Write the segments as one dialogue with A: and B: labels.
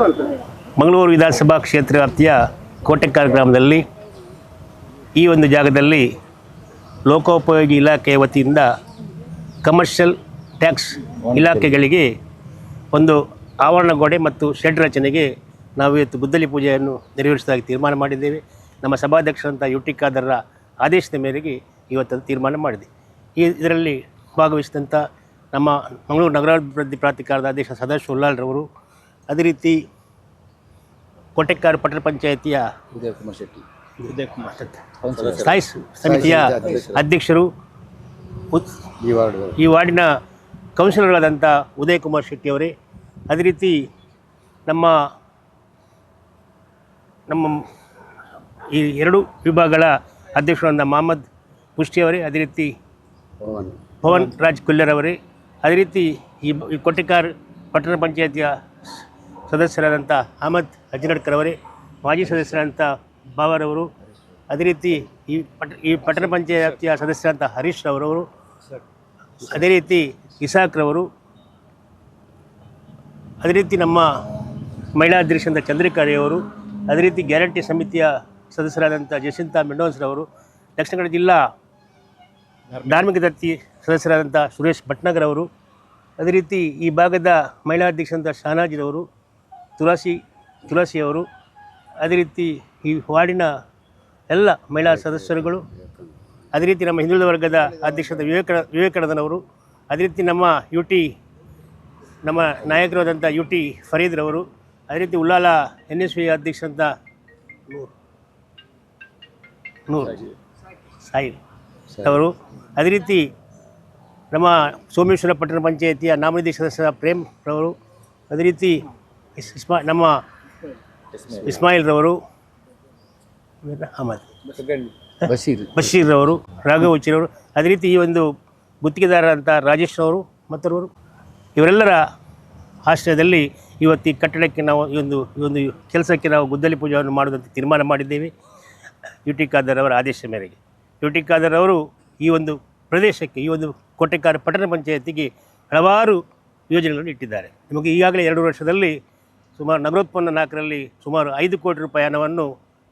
A: ಮಂಗಳೂರು ವಿಧಾನಸಭಾ ಕ್ಷೇತ್ರ ವ್ಯಾಪ್ತಿಯ ಕೋಟೆಕಾರ್ ಗ್ರಾಮದಲ್ಲಿ ಈ ಒಂದು ಜಾಗದಲ್ಲಿ ಲೋಕೋಪಯೋಗಿ ಇಲಾಖೆಯ ವತಿಯಿಂದ ಕಮರ್ಷಿಯಲ್ ಟ್ಯಾಕ್ಸ್ ಇಲಾಖೆಗಳಿಗೆ ಒಂದು ಆವರಣ ಗೋಡೆ ಮತ್ತು ಶೆಡ್ ರಚನೆಗೆ ನಾವು ಇವತ್ತು ಗುದ್ದಲಿ ಪೂಜೆಯನ್ನು ನೆರವೇರಿಸುವುದಾಗಿ ತೀರ್ಮಾನ ಮಾಡಿದ್ದೇವೆ. ನಮ್ಮ ಸಭಾಧ್ಯಕ್ಷರಂಥ ಯು ಟಿ ಖಾದರ್ರ ಆದೇಶದ ಮೇರೆಗೆ ಇವತ್ತು ತೀರ್ಮಾನ ಮಾಡಿದೆ. ಈ ಇದರಲ್ಲಿ ಭಾಗವಹಿಸಿದಂಥ ನಮ್ಮ ಮಂಗಳೂರು ನಗರಾಭಿವೃದ್ಧಿ ಪ್ರಾಧಿಕಾರದ ಅಧ್ಯಕ್ಷ ಸದಾಶಿವ ಉಲ್ಲಾಲ್ರವರು ಅದೇ ರೀತಿ ಕೋಟೆಕ್ಕಾರು ಪಟ್ಟಣ ಪಂಚಾಯತಿಯ
B: ಉದಯ ಕುಮಾರ್ ಶೆಟ್ಟಿ.
A: ಸ್ಥಾಯಿ ಸಮಿತಿಯ ಅಧ್ಯಕ್ಷರು.
B: ಈ ವಾರ್ಡ್
A: ಈ ವಾರ್ಡಿನ ಕೌನ್ಸಿಲರ್ಗಳಾದಂಥ ಉದಯ್ ಕುಮಾರ್ ಶೆಟ್ಟಿಯವರೇ ಅದೇ ರೀತಿ ನಮ್ಮ ನಮ್ಮ ಈ ಎರಡು ವಿಭಾಗಗಳ ಅಧ್ಯಕ್ಷರಾದ ಮಹಮ್ಮದ್ ಪುಷ್ಟಿಯವರೇ ಅದೇ ರೀತಿ
B: ಪವನ್
A: ರಾಜ್ ಕುಲ್ಲರ್ ಅವರೇ. ಅದೇ ರೀತಿ ಈ ಈ ಕೊಟ್ಟಿಕಾರ್ ಪಟ್ಟಣ ಪಂಚಾಯತಿಯ ಸದಸ್ಯರಾದಂಥ ಅಹಮದ್ ಅಜ್ನಡ್ಕರ್ ಅವರೇ ಮಾಜಿ ಸದಸ್ಯರಾದಂಥ ಬಾವರವರು, ಅದೇ ರೀತಿ ಈ ಪಟ್, ಈ ಪಟ್ಟಣ ಪಂಚಾಯತಿಯ ಸದಸ್ಯರಾದಂಥ ಹರೀಶ್ ರವರವರು, ಅದೇ ರೀತಿ ಇಸಾಕ್ರವರು, ಅದೇ ರೀತಿ ನಮ್ಮ ಮಹಿಳಾ ಅಧ್ಯಕ್ಷರಾದ ಚಂದ್ರಿಕಾರಿಯವರು ಅದೇ ರೀತಿ ಗ್ಯಾರಂಟಿ ಸಮಿತಿಯ ಸದಸ್ಯರಾದಂಥ ಜಸಿಂತಾ ಮೆಂಡೋನ್ಸ್ರವರು ದಕ್ಷಿಣ ಕನ್ನಡ ಜಿಲ್ಲಾ ಧಾರ್ಮಿಕ ದತ್ತಿ ಸದಸ್ಯರಾದಂಥ ಸುರೇಶ್ ಭಟ್ನಗರ್ ಅವರು, ಅದೇ ರೀತಿ ಈ ಭಾಗದ ಮಹಿಳಾ ಅಧ್ಯಕ್ಷರಾದಂಥ ಶಹನಾಜಿರವರು ತುಳಸಿ, ತುಳಸಿಯವರು ಅದೇ ರೀತಿ ಈ ವಾರ್ಡಿನ ಎಲ್ಲ ಮಹಿಳಾ ಸದಸ್ಯರುಗಳು, ಅದೇ ರೀತಿ ನಮ್ಮ ಹಿಂದುಳಿದ ವರ್ಗದ ಅಧ್ಯಕ್ಷರಾದ ವಿವೇಕ ವಿವೇಕಾನಂದನವರು, ಅದೇ ರೀತಿ ನಮ್ಮ ಯು ಟಿ ನಮ್ಮ ನಾಯಕರಾದಂಥ ಯು ಟಿ ಫರೀದ್ರವರು, ಅದೇ ರೀತಿ ಉಲ್ಲಾಲ ಎನ್ ಎಸ್ ವಿ ಅಧ್ಯಕ್ಷರಂಥ ನೂರ್ ಸಾಯಿ ಅವರು, ಅದೇ ರೀತಿ ನಮ್ಮ ಸೋಮೇಶ್ವರ ಪಟ್ಟಣ ಪಂಚಾಯಿತಿಯ ನಾಮನಿಧಿ ಸದಸ್ಯ ಪ್ರೇಮ್ ರವರು, ಅದೇ ರೀತಿ ಇಸ್- ಇಸ್ಮಾ ನಮ್ಮ ಇಸ್ಮಾಯಿಲ್ ರವರು ಅಹಮದ್.
B: ಬಶೀರ್.
A: ಬಶೀರ್ ರವರು ರಾಘವ್ ಉಚ್ಚಿರವರು ಅದೇ ರೀತಿ ಈ ಒಂದು ಗುತ್ತಿಗೆದಾರರಂಥ ರಾಜೇಶ್ ಅವರು ಮತ್ತವರು ಇವರೆಲ್ಲರ ಆಶ್ರಯದಲ್ಲಿ ಇವತ್ತು ಈ ಕಟ್ಟಡಕ್ಕೆ ನಾವು ಈ ಒಂದು ಈ ಒಂದು ಕೆಲಸಕ್ಕೆ ನಾವು ಗುದ್ದಲಿ ಪೂಜೆಯನ್ನು ಮಾಡುವುದಂತ ತೀರ್ಮಾನ ಮಾಡಿದ್ದೇವೆ. ಯು ಟಿ ಖಾದರ್ ಅವರ ಆದೇಶ ಮೇರೆಗೆ. ಯು ಟಿ ಖಾದರ್ ಅವರು ಈ ಒಂದು ಪ್ರದೇಶಕ್ಕೆ ಈ ಒಂದು ಕೋಟೆಕಾರ ಪಟ್ಟಣ ಪಂಚಾಯತಿಗೆ ಹಲವಾರು ಯೋಜನೆಗಳನ್ನು ಇಟ್ಟಿದ್ದಾರೆ. ನಿಮಗೆ ಈಗಾಗಲೇ ಎರಡು ವರ್ಷದಲ್ಲಿ ಸುಮಾರು ನಗರೋತ್ಪನ್ನ ನಾಲ್ಕರಲ್ಲಿ ಸುಮಾರು ಐದು ಕೋಟಿ ರೂಪಾಯಿ ಹಣವನ್ನು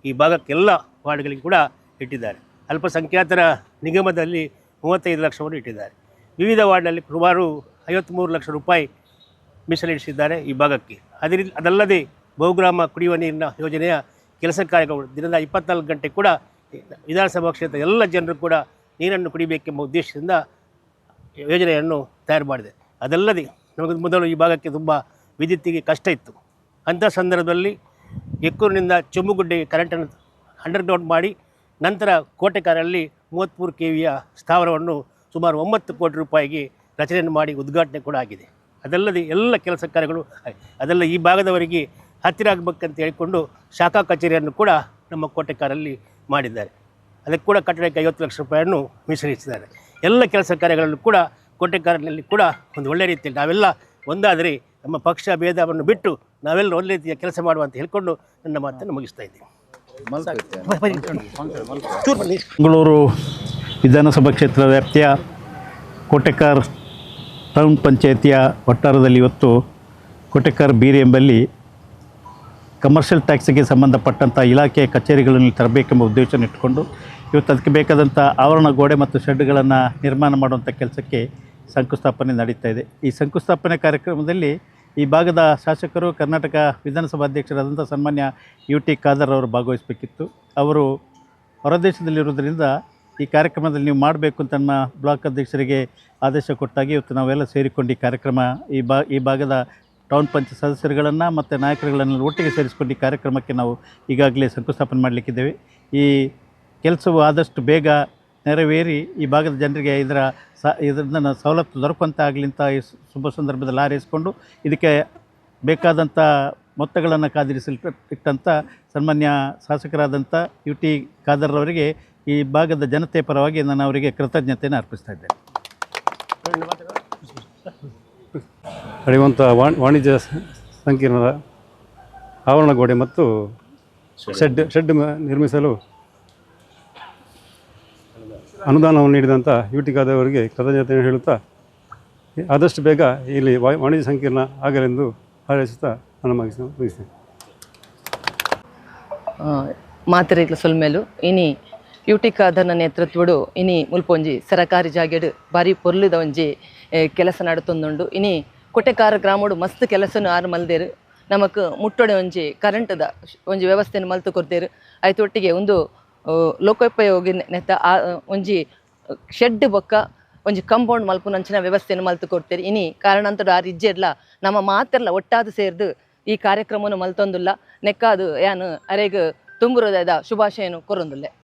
A: ಈ ಭಾಗಕ್ಕೆಲ್ಲ ವಾರ್ಡ್ಗಳಿಗೆ ಕೂಡ ಇಟ್ಟಿದ್ದಾರೆ. ಅಲ್ಪಸಂಖ್ಯಾತರ ನಿಗಮದಲ್ಲಿ ಮೂವತ್ತೈದು ಲಕ್ಷವನ್ನು ಇಟ್ಟಿದ್ದಾರೆ. ವಿವಿಧ ವಾರ್ಡ್ನಲ್ಲಿ ಸುಮಾರು ಐವತ್ತ್ಮೂರು ಲಕ್ಷ ರೂಪಾಯಿ ಮೀಸಲಿಡಿಸಿದ್ದಾರೆ ಈ ಭಾಗಕ್ಕೆ. ಅದರಿಂದ ಅದಲ್ಲದೆ ಬಹುಗ್ರಾಮ ಕುಡಿಯುವ ನೀರಿನ ಯೋಜನೆಯ ಕೆಲಸ ಕಾರ್ಯಗಳು ದಿನದ ಇಪ್ಪತ್ನಾಲ್ಕು ಗಂಟೆ ಕೂಡ ವಿಧಾನಸಭಾ ಕ್ಷೇತ್ರ ಎಲ್ಲ ಜನರು ಕೂಡ ನೀರನ್ನು ಕುಡಿಬೇಕೆಂಬ ಉದ್ದೇಶದಿಂದ ಯೋಜನೆಯನ್ನು ತಯಾರು ಮಾಡಿದೆ. ಅದಲ್ಲದೆ ನಮಗೆ ಮೊದಲು ಈ ಭಾಗಕ್ಕೆ ತುಂಬ ವಿದ್ಯುತ್ತಿಗೆ ಕಷ್ಟ ಇತ್ತು. ಅಂಥ ಸಂದರ್ಭದಲ್ಲಿ ಎಕ್ಕೂರಿನಿಂದ ಚೊಂಬುಗುಡ್ಡೆಗೆ ಕರೆಂಟನ್ನು ಅಂಡರ್ಗ್ರೌಂಡ್ ಮಾಡಿ ನಂತರ ಕೋಟೆಕಾರಲ್ಲಿ ಮೂವತ್ತ್ಮೂರು ಕೆ ವಿಯ ಸ್ಥಾವರವನ್ನು ಸುಮಾರು ಒಂಬತ್ತು ಕೋಟಿ ರೂಪಾಯಿಗೆ ರಚನೆಯನ್ನು ಮಾಡಿ ಉದ್ಘಾಟನೆ ಕೂಡ ಆಗಿದೆ ಅದಲ್ಲದೆ ಎಲ್ಲ ಕೆಲಸ ಕಾರ್ಯಗಳು. ಅದೆಲ್ಲ ಈ ಭಾಗದವರಿಗೆ ಹತ್ತಿರ ಆಗಬೇಕಂತ ಹೇಳಿಕೊಂಡು ಶಾಖಾ ಕಚೇರಿಯನ್ನು ಕೂಡ ನಮ್ಮ ಕೋಟೆಕಾರಲ್ಲಿ ಮಾಡಿದ್ದಾರೆ ಅದಕ್ಕೆ ಕೂಡ ಕಟ್ಟಡಕ್ಕೆ ಐವತ್ತು ಲಕ್ಷ ರೂಪಾಯಿಯನ್ನು ಮೀಸಲಿಸಿದ್ದಾರೆ ಎಲ್ಲ ಕೆಲಸ ಕಾರ್ಯಗಳನ್ನು ಕೂಡ ಕೋಟೆಕಾರಿನಲ್ಲಿ ಕೂಡ ಒಂದು ಒಳ್ಳೆಯ ರೀತಿಯಲ್ಲಿ ನಾವೆಲ್ಲ ಒಂದಾದರೆ ನಮ್ಮ ಪಕ್ಷ ಭೇದವನ್ನು ಬಿಟ್ಟು ನಾವೆಲ್ಲ ಒಳ್ಳೆ ರೀತಿಯ ಕೆಲಸ ಮಾಡುವಂತ ಹೇಳ್ಕೊಂಡು ನನ್ನ ಮಾತನ್ನು ಮುಗಿಸ್ತಾ ಇದ್ದೀನಿ.
C: ಮಂಗಳೂರು ವಿಧಾನಸಭಾ ಕ್ಷೇತ್ರ ವ್ಯಾಪ್ತಿಯ ಕೋಟೆಕಾರ್ ಟೌನ್ ಪಂಚಾಯತಿಯ ವಟ್ಟಾರದಲ್ಲಿ ಇವತ್ತು ಕೋಟೆಕಾರ್ ಬೀರಿ ಎಂಬಲ್ಲಿ ಕಮರ್ಷಿಯಲ್ ಟ್ಯಾಕ್ಸಿಗೆ ಸಂಬಂಧಪಟ್ಟಂಥ ಇಲಾಖೆಯ ಕಚೇರಿಗಳನ್ನು ತರಬೇಕೆಂಬ ಉದ್ದೇಶವನ್ನು ಇಟ್ಟುಕೊಂಡು ಇವತ್ತು ಅದಕ್ಕೆ ಬೇಕಾದಂಥ ಆವರಣ ಗೋಡೆ ಮತ್ತು ಶೆಡ್ಗಳನ್ನು ನಿರ್ಮಾಣ ಮಾಡುವಂಥ ಕೆಲಸಕ್ಕೆ ಶಂಕುಸ್ಥಾಪನೆ ನಡೀತಾ ಇದೆ. ಈ ಶಂಕುಸ್ಥಾಪನೆ ಕಾರ್ಯಕ್ರಮದಲ್ಲಿ ಈ ಭಾಗದ ಶಾಸಕರು ಕರ್ನಾಟಕ ವಿಧಾನಸಭಾ ಅಧ್ಯಕ್ಷರಾದಂಥ ಸನ್ಮಾನ್ಯ ಯು ಟಿ ಖಾದರ್ ಅವರು ಭಾಗವಹಿಸಬೇಕಿತ್ತು. ಅವರು ಹೊರದೇಶದಲ್ಲಿರುವುದರಿಂದ ಈ ಕಾರ್ಯಕ್ರಮದಲ್ಲಿ ನೀವು ಮಾಡಬೇಕು ಅಂತ ನಮ್ಮ ಬ್ಲಾಕ್ ಅಧ್ಯಕ್ಷರಿಗೆ ಆದೇಶ ಕೊಟ್ಟಾಗಿ ಇವತ್ತು ನಾವೆಲ್ಲ ಸೇರಿಕೊಂಡು ಈ ಕಾರ್ಯಕ್ರಮ ಈ ಬಾ, ಈ ಭಾಗದ ಟೌನ್ ಪಂಚಾಯತ್ ಸದಸ್ಯರುಗಳನ್ನು ಮತ್ತು ನಾಯಕರುಗಳನ್ನು ಒಟ್ಟಿಗೆ ಸೇರಿಸಿಕೊಂಡು ಈ ಕಾರ್ಯಕ್ರಮಕ್ಕೆ ನಾವು ಈಗಾಗಲೇ ಶಂಕುಸ್ಥಾಪನೆ ಮಾಡಲಿಕ್ಕಿದ್ದೇವೆ. ಈ ಕೆಲಸವು ಆದಷ್ಟು ಬೇಗ ನೆರವೇರಿ ಈ ಭಾಗದ ಜನರಿಗೆ ಇದರ ಸ ಇದರಿಂದ ಸವಲತ್ತು ದೊರಕುವಂತೆ ಆಗಲಿ ಅಂತ ಈ ಶುಭ ಸಂದರ್ಭದಲ್ಲಿ ಹಾರೈಸಿಕೊಂಡು ಇದಕ್ಕೆ ಬೇಕಾದಂಥ ಮೊತ್ತಗಳನ್ನು ಕಾದಿರಿಸಲ್ ಇಟ್ಟಂಥ ಸನ್ಮಾನ್ಯ ಶಾಸಕರಾದಂಥ ಯು ಟಿ ಖಾದರ್ ಅವರಿಗೆ ಈ ಭಾಗದ ಜನತೆ ಪರವಾಗಿ ನಾನು ಅವರಿಗೆ ಕೃತಜ್ಞತೆಯನ್ನು ಅರ್ಪಿಸ್ತಾ ಇದ್ದೇನೆ.
D: ನಡೆಯುವಂಥ ವಾಣಿ ವಾಣಿಜ್ಯ ಸಂಕೀರ್ಣದ ಆವರಣಗೋಡೆ ಮತ್ತು ಶೆಡ್ ಶೆಡ್ ಮ- ನಿರ್ಮಿಸಲು ಅನುದಾನವನ್ನು ನೀಡಿದಂಥ ಯುಟಿಕಾದವರಿಗೆ ಕೃತಜ್ಞತೆ ಹೇಳುತ್ತಾ, ಆದಷ್ಟು ಬೇಗ ಇಲ್ಲಿ ವಾಣಿಜ್ಯ ಸಂಕೀರ್ಣ ಆಗಲೆಂದು ಹಾರೈಸುತ್ತಾ ನನ್ನ ಮುಗಿಸ್ತೇನೆ. ಮುಗಿಸ್ತೇನೆ
E: ಮಾತೆರೆಗ್ಲ ಸೊಲ್ಮೇಲು ಇನಿ ಯುಟಿಕಾದನ ನೇತೃತ್ವಡು ಇನಿ ಮುಲ್ಪೊಂಜಿ ಸರಕಾರಿ ಜಾಗೆಡ್ ಬಾರಿ ಪೊರ್ಲಿದ ಒಂಜಿ ಕೆಲಸ ನಡತೊಂದುಂಡು ಇನಿ ಕೊಟೆಕಾರ ಗ್ರಾಮಡು ಮಸ್ತ್ ಕೆಲಸನು ಆರು ಮಲ್ದೇರು. ನಮಕ್ ಮುಟ್ಟೊಡೆ ಒಂಜಿ ಕರೆಂಟ್ದ ಒಂಜಿ ವ್ಯವಸ್ಥೆಯನ್ನು ಮಲ್ತು ಕೊಡ್ತೇರು ಆಯ್ತು ಒಟ್ಟಿಗೆ ಒಂದು ಲೋಕೋಪಯೋಗಿ ನೆತ್ತ ಆ- ಒಂಜಿ ಶೆಡ್ ಬೊಕ್ಕ ಒಂಜಿ ಕಂಪೌಂಡ್ ಮಲ್ಪುನಂಚಿನ ವ್ಯವಸ್ಥೆಯನ್ನು ಮಲ್ತು ಕೊಡ್ತೇವೆ ಇನಿ ಕಾರಣಾಂತರ ಆ ರಿಜ್ಜೆಡ್ಲ ನಮ್ಮ ಮಾತ್ರಲ್ಲ ಒಟ್ಟಾದ ಸೇರ್ದು ಈ ಕಾರ್ಯಕ್ರಮವನ್ನು ಮಲ್ತೊಂದುಲ್ಲ. ನೆಕ್ಕಾದು ಯಾನು ಅರೆಗ್ ಹೃದಯದ ಶುಭಾಶಯನು ಕೊರೊಂದುಲ್ಲೆ.